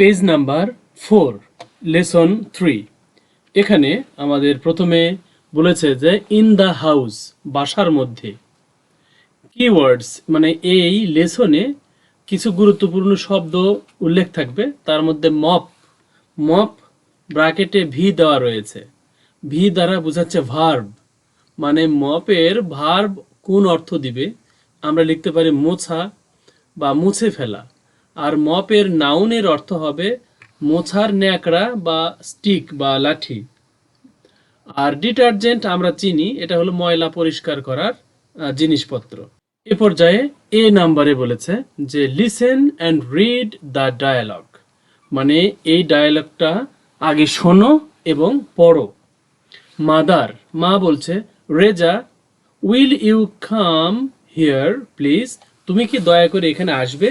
Page number four lesson three এখানে আমাদের প্রথমে বলেছে যে ইন দ্য হাউস বাসার মধ্যে। কিওয়ার্ডস মানে এই লেসনে কিছু গুরুত্বপূর্ণ শব্দ উল্লেখ থাকবে। তার মধ্যে মপ মপ ব্র্যাকেটে ভি দেওয়া রয়েছে। ভি দ্বারা বোঝাচ্ছে ভার্ব মানে মপের ভার্ব কোন অর্থ দিবে। আমরা লিখতে পারি মোছা বা মুছে ফেলা। আর মপের নাউনের অর্থ হবে মোছার ন্যাকড়া বা স্টিক বা লাঠি। আর ডিটারজেন্ট আমরা চিনি, এটা হলো ময়লা পরিষ্কার করার জিনিসপত্র। এ পর্যায়ে এ নাম্বারে বলেছে যে listen and read the dialogue মানে এই ডায়ালগটা আগে শোনো এবং পড়ো। মাদার, মা বলছে, Reza will you come here please তুমি কি দয়া করে এখানে আসবে?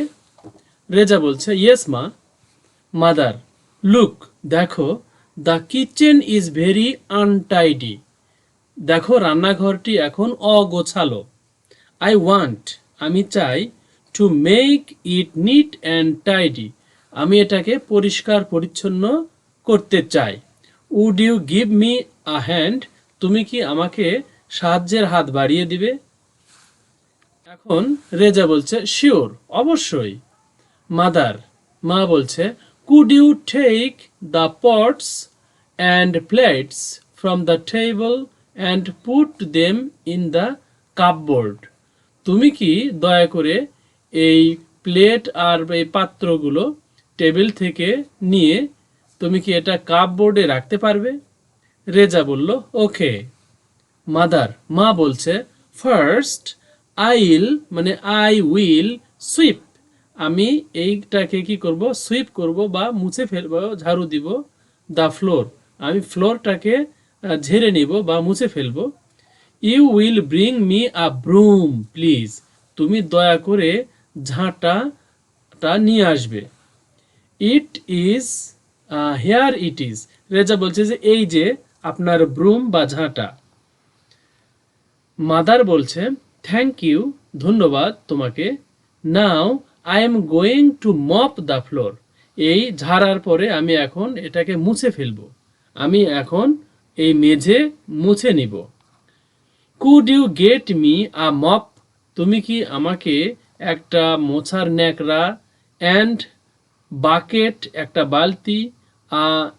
রেজা বলছে ইয়েস মা। মাদার লুক দেখো the kitchen is very untidy দেখো, রান্নাঘরটি এখন অগোছালো। আই ওয়ান্ট আমি চাই to make it neat and tidy আমি এটাকে পরিষ্কার, পরিচ্ছন্ন করতে চাই। Would you give me a hand তুমি কি আমাকে সাহায্যের হাত বাড়িয়ে দিবে? এখন রেজা বলছে শিওর অবশ্যই। মাদার। মা বলছে could you take the pots and plates from the table and put them in the cupboard তুমি কি দয়া করে এই প্লেট আর এই পাত্রগুলো টেবিল থেকে নিয়ে তুমি কি এটা কাপবোর্ডে রাখতে পারবে? রেজা বলল, ওকে। মাদার, মা বলছে ফার্স্ট আইল মানে আই উইল সুইপ আমি এইটাকে কি করব? সুইপ করব বা মুছে ফেলব, ঝাড়ু দিব দ্য ফ্লোর আমি ফ্লোরটাকে ঝেড়ে নিব বা মুছে ফেলব। You will bring me a broom please তুমি দয়া করে ঝাঁটাটা নিয়ে আসবে। It is here it is Reza বলছে যে এই যে আপনার ব্রুম বা ঝাঁটা। মাদার বলছে থ্যাংক ইউ ধন্যবাদ তোমাকে। Now I am going to mop the floor এই ঝাড়ার পরে আমি এখন এটাকে মুছে ফেলব। আমি এখন এই মেঝে মুছে নিব। Could you get me a mop তুমি কি আমাকে একটা মোছার ন্যাকড়া অ্যান্ড বাকেট একটা বালতি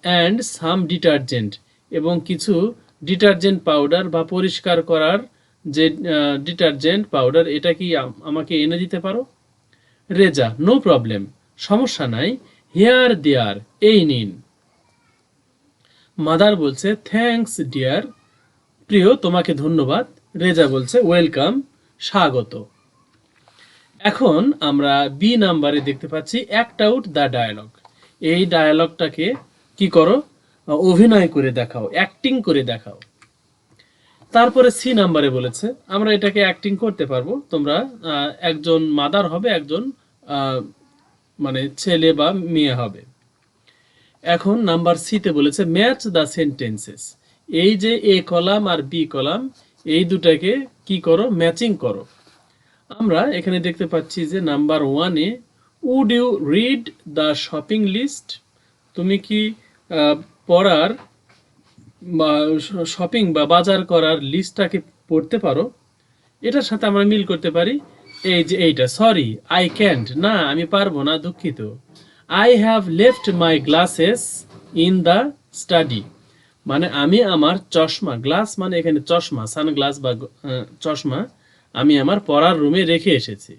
অ্যান্ড সাম ডিটারজেন্ট এবং কিছু ডিটারজেন্ট পাউডার বা পরিষ্কার করার যে ডিটারজেন্ট পাউডার এটা কি আমাকে এনে দিতে পারো? রেজা, নো প্রবলেম, সমস্যা নাই, হেয়ার দেয়ার, এই নিন। মাদার বলছে থ্যাঙ্কস ডিয়ার প্রিয়, তোমাকে ধন্যবাদ। রেজা বলছে ওয়েলকাম স্বাগত। এখন আমরা বি নাম্বারে দেখতে পাচ্ছি অ্যাক্ট আউট দ্য ডায়ালগ এই ডায়ালগটাকে কি করো? অভিনয় করে দেখাও অ্যাক্টিং করে দেখাও। তারপরে সি নাম্বারে বলেছে, আমরা এটাকে অ্যাক্টিং করতে পারব। তোমরা একজন মাদার হবে, একজন মানে ছেলে বা মেয়ে হবে। এখন নাম্বার সিতে বলেছে ম্যাচ দ্য সেন্টেন্সেস এই যে এ কলাম আর বি কলাম, এই দুটাকে কি করো? ম্যাচিং করো। আমরা এখানে দেখতে পাচ্ছি যে নাম্বার ওয়ানে would you read the shopping list তুমি কি পড়ার বা শপিং বা বাজার করার লিস্টটাকে পড়তে পারো? এটার সাথে আমরা মিল করতে পারি। এই যে এইটা সরি আই ক্যান্ট না, আমি পারব না, দুঃখিত। I have left my glasses in the study মানে আমি আমার চশমা গ্লাস মানে এখানে চশমা সানগ্লাস বা চশমা আমি আমার পড়ার রুমে রেখে এসেছি।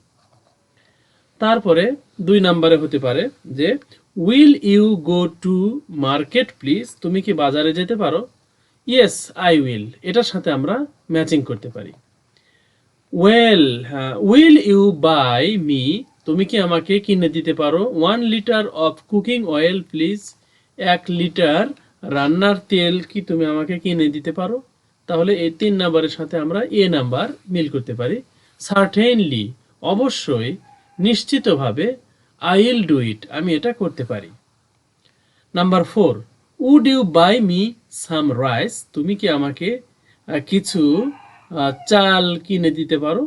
তারপরে দুই নাম্বারে হতে পারে যে will you go to market please তুমি কি বাজারে যেতে পারো? ইয়েস আই উইল এটার সাথে আমরা ম্যাচিং করতে পারি। Well will you buy me তুমি কি আমাকে কিনে দিতে পারো? One litre of cooking oil please এক লিটার রান্নার তেল কি তুমি আমাকে কিনে দিতে পারো? তাহলে এই তিন নাম্বারের সাথে আমরা এ নাম্বার মিল করতে পারি। সার্টেনলি অবশ্যই, নিশ্চিতভাবে আই উইল ডু ইট আমি এটা করতে পারি। Number four would you buy me some rice তুমি কি আমাকে কিছু চাল কিনে দিতে পারো।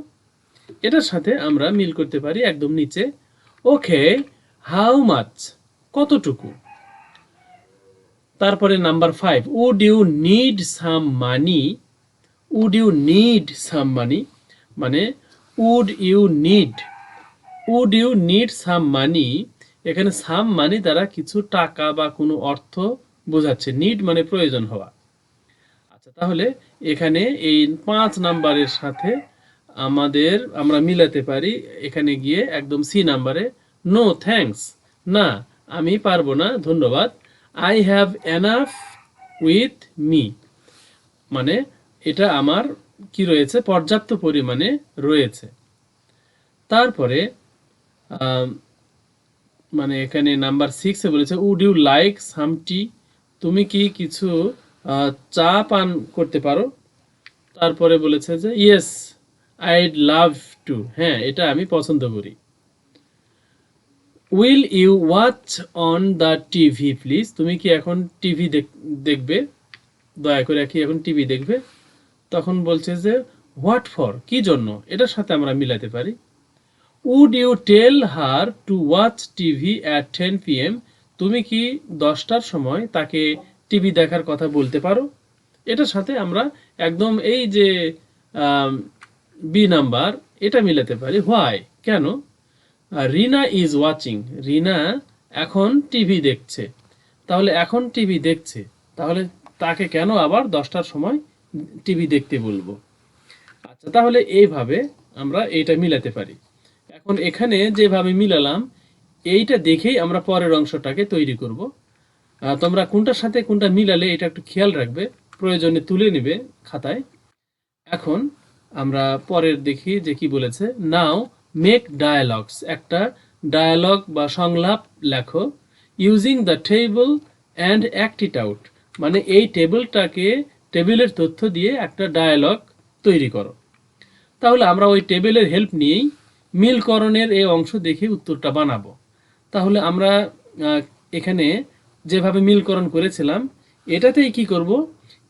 এটার সাথে আমরা মিল করতে পারি একদম নিচে। ওকে হাউ মাচ কতটুকু? তারপরে number five would you need some money would you need some money মানে would you need would you need some money এখানে সাম মানি দ্বারা কিছু টাকা বা কোনো অর্থ বোঝাচ্ছে। নিড মানে প্রয়োজন হওয়া। আচ্ছা তাহলে এখানে এই পাঁচ নাম্বারের সাথে আমাদের, আমরা মিলাতে পারি, এখানে গিয়ে একদম সি নাম্বারে নো থ্যাংকস না, আমি পারব না, ধন্যবাদ I have enough with me মানে এটা আমার কি রয়েছে? পর্যাপ্ত পরিমাণে রয়েছে। তারপরে মানে এখানে নাম্বার সিক্সে বলেছে উড ইউ লাইক সামটি তুমি কি কিছু চা পান করতে পারো। তারপরে বলেছে যে ইয়েস আইড লাভ টু হ্যাঁ এটা আমি পছন্দ করি। Will you watch on the TV please তুমি কি এখন টিভি দেখবে? দয়া করে কি এখন টিভি দেখবে? তখন বলছে যে হোয়াট ফর কি জন্য? এটার সাথে আমরা মিলাতে পারি। Would you tell her to watch TV at ten P M তুমি কি দশটার সময় তাকে টিভি দেখার কথা বলতে পারো। এটার সাথে আমরা একদম এই যে বি নাম্বার এটা মিলাতে পারি। হোয়াই কেন? রিনা ইজ ওয়াচিং রিনা এখন টিভি দেখছে। তাহলে এখন টিভি দেখছে। তাহলে তাকে কেন আবার দশটার সময় টিভি দেখতে বলব? আচ্ছা তাহলে এইভাবে আমরা এইটা মিলাতে পারি। এখন এখানে যেভাবে মিলালাম, এইটা দেখেই আমরা পরের অংশটাকে তৈরি করব। তোমরা কোনটার সাথে কোনটা মিলালে এটা একটু খেয়াল রাখবে, প্রয়োজনে তুলে নেবে খাতায়। এখন আমরা পরের দেখি যে কি বলেছে। নাও মেক ডায়ালগস একটা ডায়ালগ বা সংলাপ লেখো using the table and act it out মানে এই টেবিলটাকে টেবিলের তথ্য দিয়ে একটা ডায়ালগ তৈরি করো। তাহলে আমরা ওই টেবিলের হেল্প নিয়েই মিলকরণের এই অংশ দেখে উত্তরটা বানাবো। তাহলে আমরা এখানে যেভাবে মিলকরণ করেছিলাম, এটাতেই কি করব?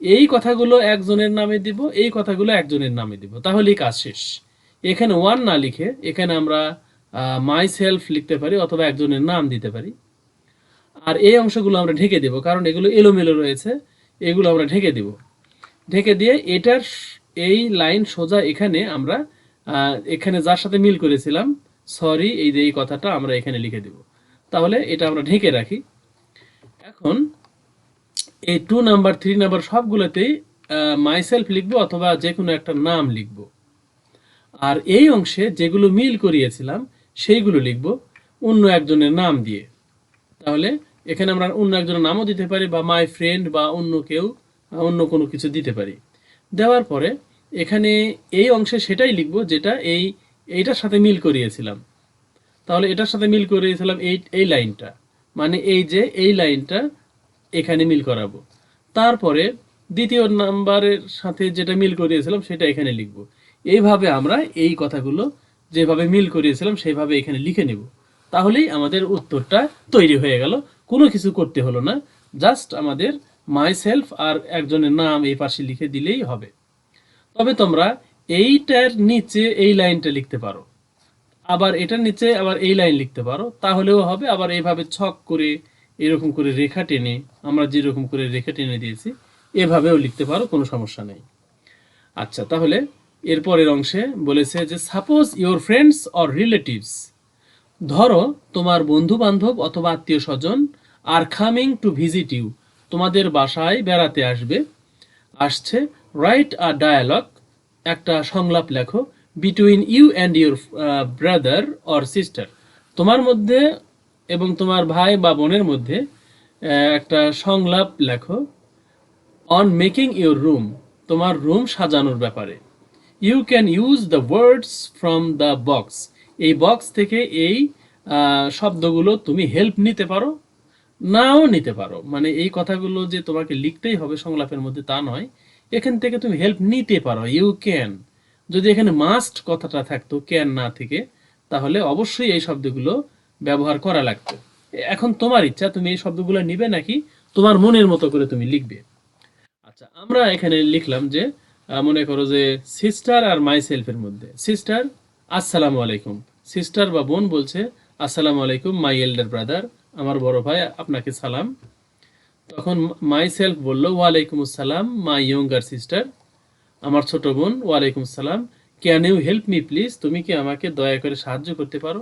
এই কথাগুলো একজনের নামে দিব, এই কথাগুলো একজনের নামে দিব। তাহলেই কাজ শেষ। এখানে ওয়ান না লিখে, এখানে আমরা মাই সেলফ লিখতে পারি অথবা একজনের নাম দিতে পারি। আর এই অংশগুলো আমরা ঢেকে দেব, কারণ এগুলো এলোমেলো রয়েছে, এগুলো আমরা ঢেকে দেব। ঢেকে দিয়ে এটার এই লাইন সোজা এখানে আমরা এখানে যার সাথে মিল করেছিলাম সরি এই যে এই কথাটা আমরা এখানে লিখে দেব। তাহলে এটা আমরা ঢেকে রাখি। এখন এই টু নাম্বার থ্রি নাম্বার সবগুলোতেই মাইসেলফ লিখব অথবা যে কোনো একটা নাম লিখব। আর এই অংশে যেগুলো মিল করিয়েছিলাম, সেইগুলো লিখব অন্য একজনের নাম দিয়ে। তাহলে এখানে আমরা অন্য একজনের নামও দিতে পারি বা মাই ফ্রেন্ড বা অন্য কেউ অন্য কোনো কিছু দিতে পারি। দেওয়ার পরে এখানে এই অংশে সেটাই লিখব যেটা এই, এইটার সাথে মিল করিয়েছিলাম। তাহলে এটার সাথে মিল করিয়েছিলাম এই এই লাইনটা। মানে এই যে এই লাইনটা এখানে মিল করাবো। তারপরে দ্বিতীয় নাম্বারের সাথে যেটা মিল করিয়েছিলাম সেটা এখানে লিখব। এইভাবে আমরা এই কথাগুলো যেভাবে মিল করিয়েছিলাম সেইভাবে এখানে লিখে নেব। তাহলেই আমাদের উত্তরটা তৈরি হয়ে গেল। কোনো কিছু করতে হলো না। জাস্ট আমাদের মাই সেলফ আর একজনের নাম এই পাশে লিখে দিলেই হবে। তবে তোমরা এইটার নিচে এই লাইনটা লিখতে পারো। আবার এটার নিচে আবার এই লাইন লিখতে পারো, তাহলেও হবে। আবার এইভাবে ছক করে এরকম করে রেখা টেনে, আমরা যেরকম করে রেখা টেনে দিয়েছি, এভাবেও লিখতে পারো, কোনো সমস্যা নেই। আচ্ছা তাহলে এরপরের অংশে বলেছে যে suppose your friends or relatives ধরো তোমার বন্ধু বান্ধব অথবা আত্মীয় স্বজন আর কামিং টু ভিজিট ইউ তোমাদের বাসায় বেড়াতে আসবে, আসছে রাইট আ ডায়ালগ একটা সংলাপ লেখো between you and your brother or sister তোমার মধ্যে এবং তোমার ভাই বা বোনের মধ্যে একটা সংলাপ লেখো অন মেকিং ইউর রুম তোমার রুম সাজানোর ব্যাপারে। You can use the words from the box এই বক্স থেকে এই শব্দগুলো তুমি হেল্প নিতে পারো, নাও নিতে পারো। মানে এই কথাগুলো যে তোমাকে লিখতেই হবে সংলাপের মধ্যে তা নয়। এখান থেকে তুমি হেল্প নিতে পারো। ইউ ক্যান যদি এখানে মাস্ট কথাটা থাকতো ক্যান না থেকে, তাহলে অবশ্যই এই শব্দগুলো ব্যবহার করা লাগতো। এখন তোমার ইচ্ছা, তুমি এই শব্দগুলো নিবে নাকি? তোমার মনের মতো করে তুমি লিখবে। আচ্ছা আমরা এখানে লিখলাম যে মনে করো যে সিস্টার আর মাই সেলফের মধ্যে। সিস্টার আসসালামু আলাইকুম। সিস্টার বা বোন বলছে, আসসালামু আলাইকুম মাই এল্ডার ব্রাদার আমার বড় ভাই, আপনাকে সালাম। তখন মাই সেলফ বলল, ওয়ালাইকুম আসসালাম মাই ইয়ঙ্গার সিস্টার আমার ছোট বোন, ওয়ালাইকুম আসসালাম। Can you help me please তুমি কি আমাকে দয়া করে সাহায্য করতে পারো?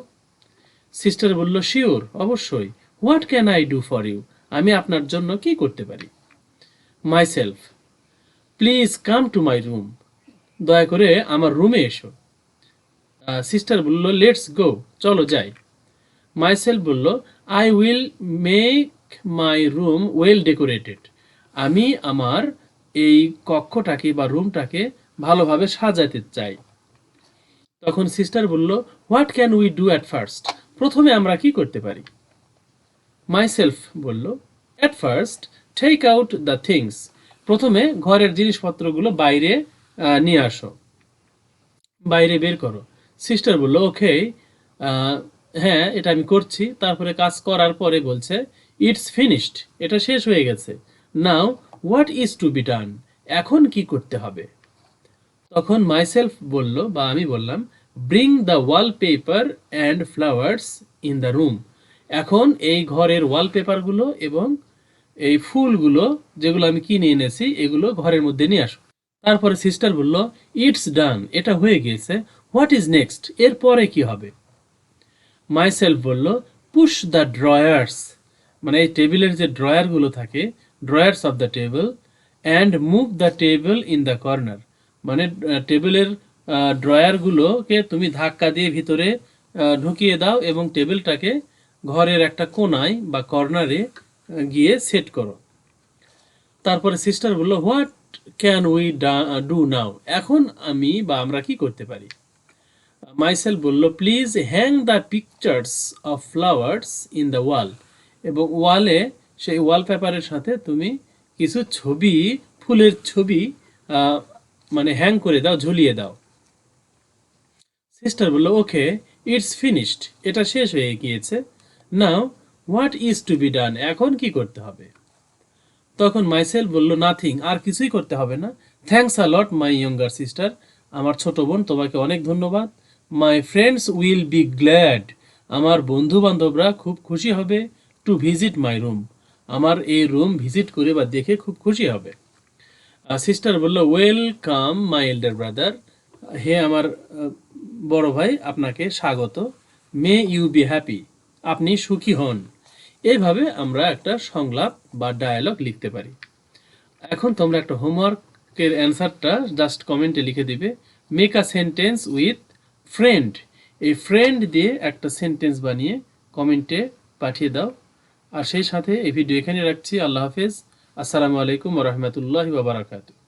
সিস্টার বলল শিওর অবশ্যই। What can I do for you আমি আপনার জন্য কি করতে পারি? Myself please come to my room দয়া করে আমার রুমে এসো। সিস্টার বলল লেটস গো চলো যাই। মাই সেলফ বলল I will make my room well decorated আমি আমার এই কক্ষটাকে বা রুমটাকে ভালোভাবে সাজাতে চাই। তখন সিস্টার বলল what can we do at first প্রথমে আমরা কি করতে পারি? মাই সেলফ বলল at first take out the things প্রথমে ঘরের জিনিসপত্রগুলো বাইরে নিয়ে আসো। বাইরে বের করো। সিস্টার বলল ওকে হ্যাঁ এটা আমি করছি। তারপরে কাজ করার পরে বলছে ইটস ফিনিশড এটা শেষ হয়ে গেছে। Now what is to be done এখন কি করতে হবে? তখন মাইসেলফ বলল, বা আমি বললাম bring the wallpaper and flowers in the room এখন এই ঘরের ওয়ালপেপারগুলো এবং এই ফুলগুলো যেগুলো আমি কিনে এনেছি, এগুলো ঘরের মধ্যে নিয়ে আসো। তারপরে সিস্টার বলল ইটস ডান এটা হয়ে গিয়েছে। হোয়াট ইজ নেক্সট এরপরে কি হবে? মাইসেলফ বলল পুশ দ্য ড্রয়ার্স মানে এই টেবিলের যে ড্রয়ারগুলো থাকে drawers of the table and move the table in the corner মানে টেবিলের ড্রয়ারগুলোকে তুমি ধাক্কা দিয়ে ভিতরে ঢুকিয়ে দাও এবং টেবিলটাকে ঘরের একটা কোনায় বা কর্নারে গিয়ে সেট করো। তারপরে সিস্টার বলল what can we do now এখন আমি বা আমরা কি করতে পারি? মাইসেল বলল please hang the pictures of flowers in the wall এবং ওয়ালে সেই ওয়ালপেপারের সাথে তুমি কিছু ছবি, ফুলের ছবি মানে হ্যাং করে দাও, ঝুলিয়ে দাও। সিস্টার বলল ওকে ইটস ফিনিশড এটা শেষ হয়ে গিয়েছে। Now what is to be done এখন কি করতে হবে? তখন মাইসেল বলল নাথিং আর কিছুই করতে হবে না। Thanks a lot my younger sister আমার ছোট বোন, তোমাকে অনেক ধন্যবাদ। My friends will be glad আমার বন্ধু বান্ধবরা খুব খুশি হবে টু ভিজিট মাই রুম আমার এই রুম ভিজিট করে বা দেখে খুব খুশি হবে। সিস্টার বলল ওয়েলকাম মাই এল্ডার ব্রাদার হে আমার বড় ভাই, আপনাকে স্বাগত। মে ইউ বি হ্যাপি আপনি সুখী হন। এইভাবে আমরা একটা সংলাপ বা ডায়ালগ লিখতে পারি। এখন তোমরা একটা হোমওয়ার্কের অ্যান্সারটা জাস্ট কমেন্টে লিখে দিবে। Make a sentence with friend এই ফ্রেন্ড দিয়ে একটা সেন্টেন্স বানিয়ে কমেন্টে পাঠিয়ে দাও। আর সেই সাথে এই ভিডিও এখানে রাখছি। আল্লাহ হাফেজ। আসসালামু আলাইকুম রহমতুল্লাহ বারাকাতু